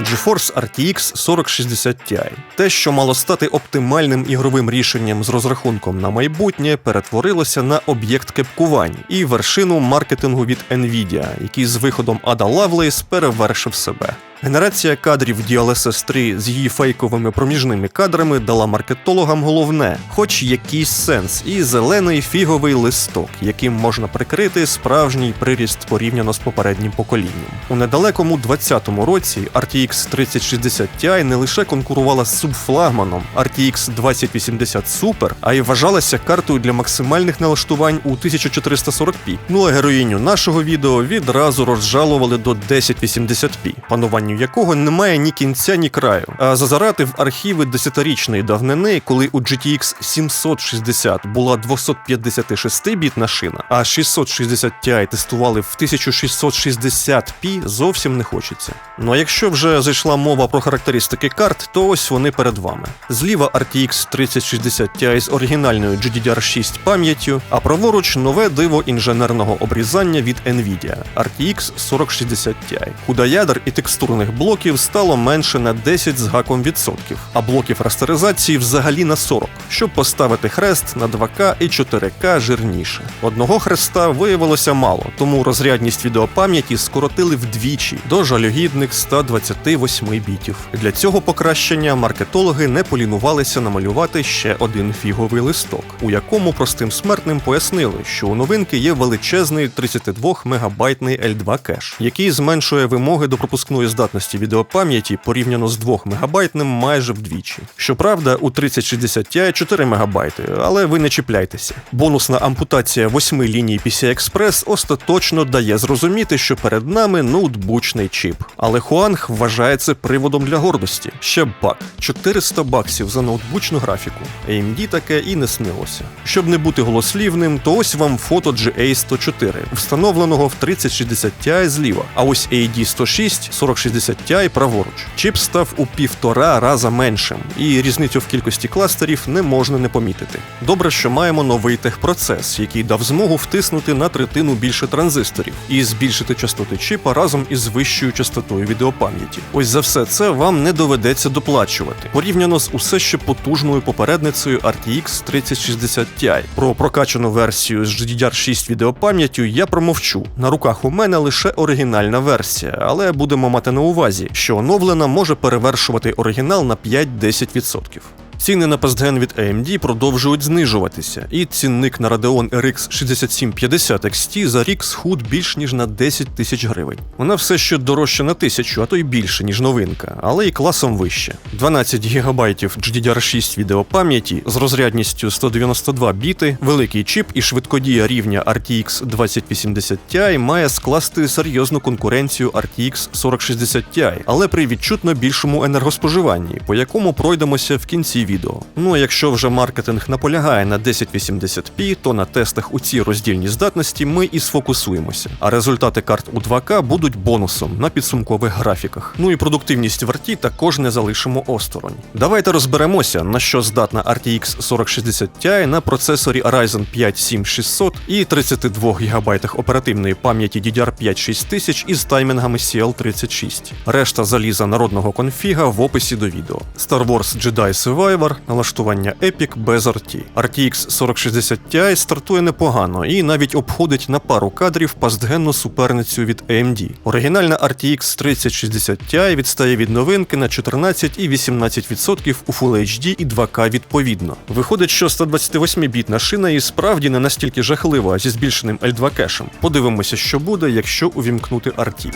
GeForce RTX 4060 Ti. Те, що мало стати оптимальним ігровим рішенням з розрахунком на майбутнє, перетворилося на об'єкт кепкувань і вершину маркетингу від Nvidia, який з виходом Ada Lovelace перевершив себе. Генерація кадрів DLSS 3 з її фейковими проміжними кадрами дала маркетологам головне, хоч якийсь сенс, і зелений фіговий листок, яким можна прикрити справжній приріст порівняно з попереднім поколінням. У недалекому 20-му році RTX 3060 Ti не лише конкурувала з субфлагманом RTX 2080 Super, а й вважалася картою для максимальних налаштувань у 1440p. Ну а героїню нашого відео відразу розжалували до 1080p. Панування виконанню якого немає ні кінця, ні краю. А зазирати в архіви десятирічної давнини, коли у GTX 760 була 256-бітна шина, а 660 Ti тестували в 1660p, зовсім не хочеться. Ну а якщо вже зайшла мова про характеристики карт, то ось вони перед вами. Зліва RTX 3060 Ti з оригінальною GDDR6 пам'яттю, а праворуч нове диво інженерного обрізання від Nvidia RTX 4060 Ti. Куда ядер і текстур текстурних блоків стало менше на 10 з гаком відсотків, а блоків растеризації взагалі на 40, щоб поставити хрест на 2К і 4К жирніше. Одного хреста виявилося мало, тому розрядність відеопам'яті скоротили вдвічі до жалюгідних 128 бітів. Для цього покращення маркетологи не полінувалися намалювати ще один фіговий листок, у якому простим смертним пояснили, що у новинки є величезний 32 мегабайтний L2 кеш, який зменшує вимоги до пропускної здатності здатності відеопам'яті порівняно з 2 МБ майже вдвічі. Щоправда, у 3060 Ti 4 МБ, але ви не чіпляйтеся. Бонусна ампутація 8 ліній PCI Express остаточно дає зрозуміти, що перед нами ноутбучний чіп. Але Хуанг вважає це приводом для гордості. Ще бак 400 баксів за ноутбучну графіку. AMD таке і не снилося. Щоб не бути голослівним, то ось вам фото GA104, встановленого в 3060 Ti зліва. А ось AD106 4060 60 Ti праворуч. Чіп став у півтора раза меншим, і різницю в кількості кластерів не можна не помітити. Добре, що маємо новий техпроцес, який дав змогу втиснути на третину більше транзисторів і збільшити частоти чіпа разом із вищою частотою відеопам'яті. Ось за все це вам не доведеться доплачувати, порівняно з усе ще потужною попередницею RTX 3060 Ti. Про прокачану версію з GDDR6 відеопам'яттю я промовчу. На руках у мене лише оригінальна версія, але будемо мати на увазі, що оновлена може перевершувати оригінал на 5-10%. Ціни на PastGen від AMD продовжують знижуватися, і цінник на Radeon RX 6750 XT за рік схуд більш ніж на 10 тисяч гривень. Вона все ще дорожча на тисячу, а то й більше, ніж новинка, але і класом вище. 12 ГБ GDDR6 відеопам'яті з розрядністю 192 біти, великий чіп і швидкодія рівня RTX 2080 Ti має скласти серйозну конкуренцію RTX 4060 Ti, але при відчутно більшому енергоспоживанні, по якому пройдемося в кінці відео. Ну а якщо вже маркетинг наполягає на 1080p, то на тестах у цій роздільній здатності ми і сфокусуємося. А результати карт у 2К будуть бонусом на підсумкових графіках. Ну і продуктивність в арті також не залишимо осторонь. Давайте розберемося, на що здатна RTX 4060 Ti на процесорі Ryzen 5 7600 і 32 ГБ оперативної пам'яті DDR5 6000 із таймінгами CL36. Решта заліза народного конфіга в описі до відео. Star Wars Jedi Survivor Survivor, налаштування Epic без RT. RTX 4060 Ti стартує непогано і навіть обходить на пару кадрів пастгенну суперницю від AMD. Оригінальна RTX 3060 Ti відстає від новинки на 14 і 18% у Full HD і 2К відповідно. Виходить, що 128-бітна шина і справді не настільки жахлива зі збільшеним L2 кешем. Подивимося, що буде, якщо увімкнути RT.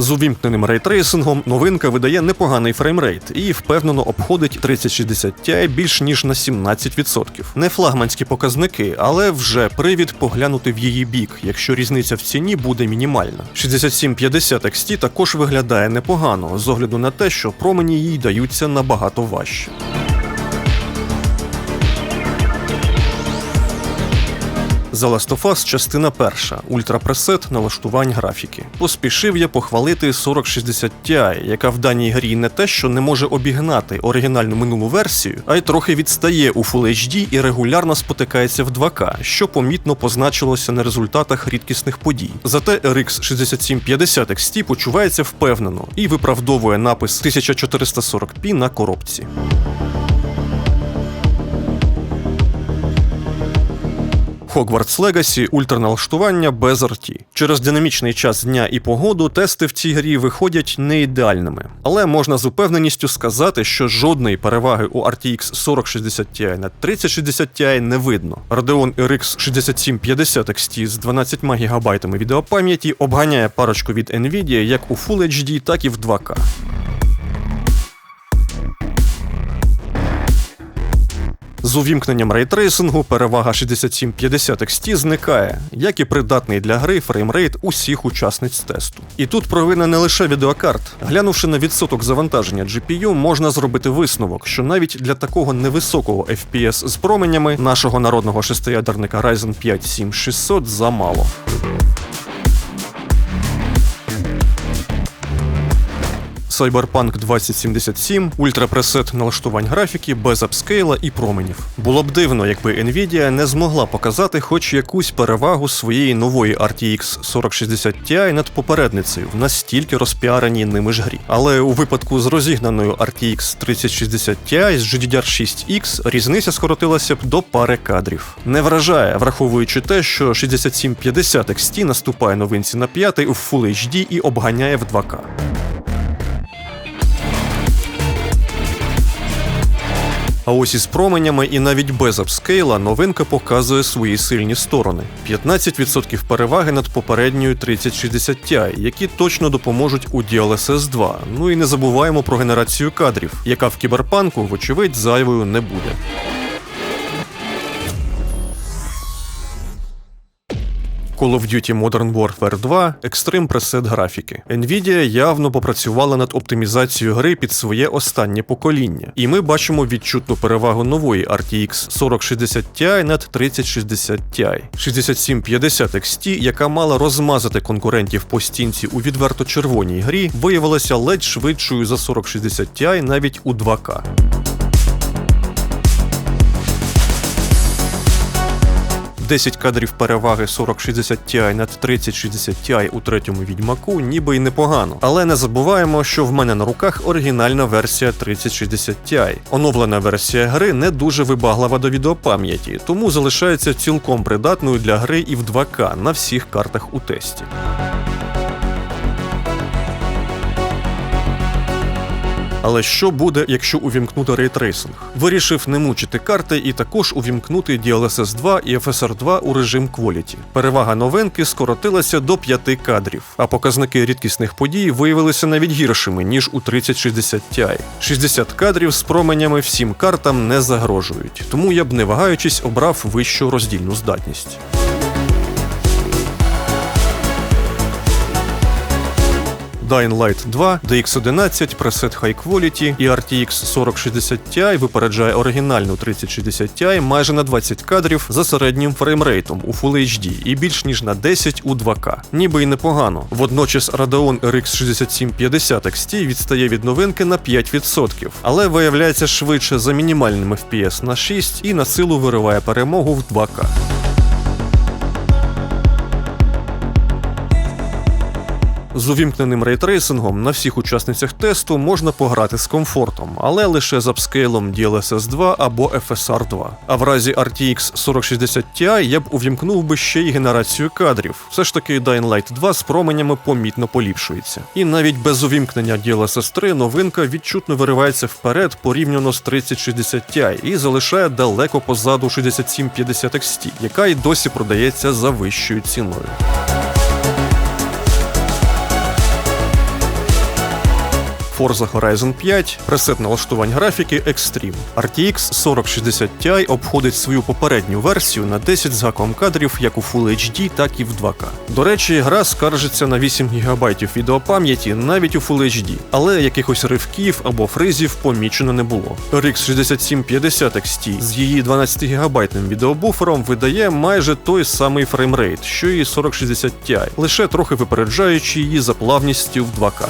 З увімкненим рейтрейсингом новинка видає непоганий фреймрейт і впевнено обходить 3060 Ti більш ніж на 17%. Не флагманські показники, але вже привід поглянути в її бік, якщо різниця в ціні буде мінімальна. 6750 XT також виглядає непогано з огляду на те, що промені їй даються набагато важче. The Last of Us частина перша, ультрапресет налаштувань графіки. Поспішив я похвалити 4060 Ti, яка в даній грі не те, що не може обігнати оригінальну минулу версію, а й трохи відстає у Full HD і регулярно спотикається в 2К, що помітно позначилося на результатах рідкісних подій. Зате RX 6750 XT почувається впевнено і виправдовує напис 1440p на коробці. Hogwarts Legacy ультраналаштування без RT. Через динамічний час дня і погоду тести в цій грі виходять не ідеальними. Але можна з упевненістю сказати, що жодної переваги у RTX 4060 Ti на 3060 Ti не видно. Radeon RX 6750 XT з 12 ГБ відеопам'яті обганяє парочку від Nvidia як у Full HD, так і в 2К. З увімкненням рейтрейсингу перевага 6750 XT зникає, як і придатний для гри фреймрейт усіх учасниць тесту. І тут провина не лише відеокарт. Глянувши на відсоток завантаження GPU, можна зробити висновок, що навіть для такого невисокого FPS з променями нашого народного шестиядерника Ryzen 5 7600 замало. Cyberpunk 2077, ультрапресет налаштувань графіки без апскейла і променів. Було б дивно, якби Nvidia не змогла показати хоч якусь перевагу своєї нової RTX 4060 Ti над попередницею в настільки розпіареній ними ж грі. Але у випадку з розігнаною RTX 3060 Ti з GDDR6X різниця скоротилася б до пари кадрів. Не вражає, враховуючи те, що 6750 XT наступає новинці на п'ятий у Full HD і обганяє в 2К. А ось із променями і навіть без апскейла новинка показує свої сильні сторони: 15% переваги над попередньою 3060 Ti, які точно допоможуть у DLSS 2. Ну і не забуваємо про генерацію кадрів, яка в кіберпанку, вочевидь, зайвою не буде. Call of Duty Modern Warfare 2 Extreme Preset графіки. Nvidia явно попрацювала над оптимізацією гри під своє останнє покоління, і ми бачимо відчутну перевагу нової RTX 4060 Ti над 3060 Ti. 6750 XT, яка мала розмазати конкурентів по стінці у відверто червоній грі, виявилася ледь швидшою за 4060 Ti навіть у 2К. 10 кадрів переваги 4060 Ti над 3060 Ti у третьому відьмаку, ніби й непогано. Але не забуваємо, що в мене на руках оригінальна версія 3060 Ti. Оновлена версія гри не дуже вибаглива до відеопам'яті, тому залишається цілком придатною для гри і в 2К на всіх картах у тесті. Але що буде, якщо увімкнути рейтрейсинг? Вирішив не мучити карти і також увімкнути DLSS 2 і FSR 2 у режим Quality. Перевага новинки скоротилася до 5 кадрів, а показники рідкісних подій виявилися навіть гіршими, ніж у 3060 Ti. 60 кадрів з променями всім картам не загрожують, тому я б не вагаючись обрав вищу роздільну здатність. Dying Light 2, DX11, пресет High Quality і RTX 4060 Ti випереджає оригінальну 3060 Ti майже на 20 кадрів за середнім фреймрейтом у Full HD і більш ніж на 10 у 2К. Ніби й непогано. Водночас Radeon RX 6750 XT відстає від новинки на 5%, але виявляється швидше за мінімальним FPS на 6 і на силу вириває перемогу в 2К. З увімкненим рейтрейсингом на всіх учасницях тесту можна пограти з комфортом, але лише з апскейлом DLSS 2 або FSR 2. А в разі RTX 4060 Ti я б увімкнув би ще й генерацію кадрів. Все ж таки Dying Light 2 з променями помітно поліпшується. І навіть без увімкнення DLSS 3 новинка відчутно виривається вперед порівняно з 3060 Ti і залишає далеко позаду 6750 XT, яка й досі продається за вищою ціною. Forza Horizon 5, пресет налаштувань графіки Extreme. RTX 4060 Ti обходить свою попередню версію на 10 з гаком кадрів як у Full HD, так і в 2К. До речі, гра скаржиться на 8 ГБ відеопам'яті навіть у Full HD, але якихось ривків або фризів помічено не було. RX 6750 XT з її 12 гігабайтним відеобуфером видає майже той самий фреймрейт, що і 4060 Ti, лише трохи випереджаючи її за плавністю в 2К.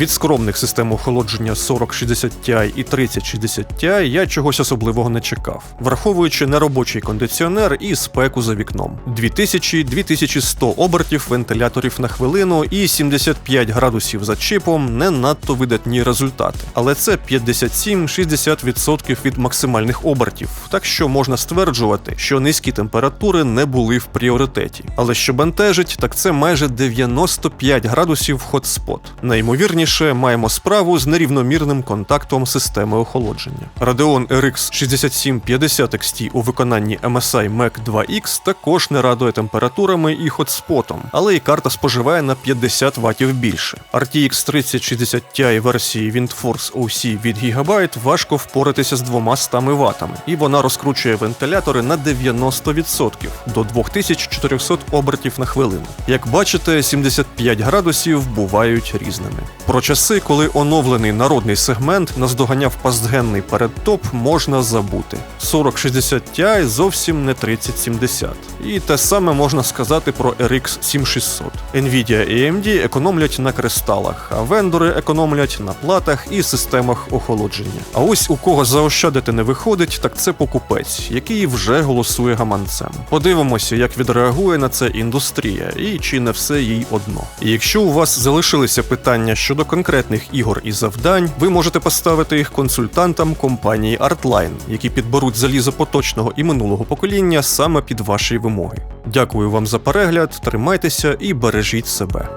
Від скромних систем охолодження 4060 Ti і 3060 Ti я чогось особливого не чекав, враховуючи неробочий кондиціонер і спеку за вікном. 2000-2100 обертів вентиляторів на хвилину і 75 градусів за чипом не надто видатні результати. Але це 57-60% від максимальних обертів, так що можна стверджувати, що низькі температури не були в пріоритеті. Але що бентежить, так це майже 95 градусів хотспот. Найімовірніше маємо справу з нерівномірним контактом системи охолодження. Radeon RX 6750 XT у виконанні MSI Mac 2X також не радує температурами і хотспотом, але і карта споживає на 50 Вт більше. RTX 3060 Ti версії WindForce OC від Gigabyte важко впоратися з 200 Вт, і вона розкручує вентилятори на 90% до 2400 обертів на хвилину. Як бачите, 75 градусів бувають різними. Про часи, коли оновлений народний сегмент наздоганяв пастгенний передтоп, можна забути. 4060 Ti зовсім не 3070. І те саме можна сказати про RX 7600. Nvidia і AMD економлять на кристалах, а вендори економлять на платах і системах охолодження. А ось у кого заощадити не виходить, так це покупець, який вже голосує гаманцем. Подивимося, як відреагує на це індустрія і чи не все їй одно. І якщо у вас залишилися питання щодо конкретних ігор і завдань, ви можете поставити їх консультантам компанії Artline, які підберуть залізо поточного і минулого покоління саме під ваші вимоги. Дякую вам за перегляд, тримайтеся і бережіть себе.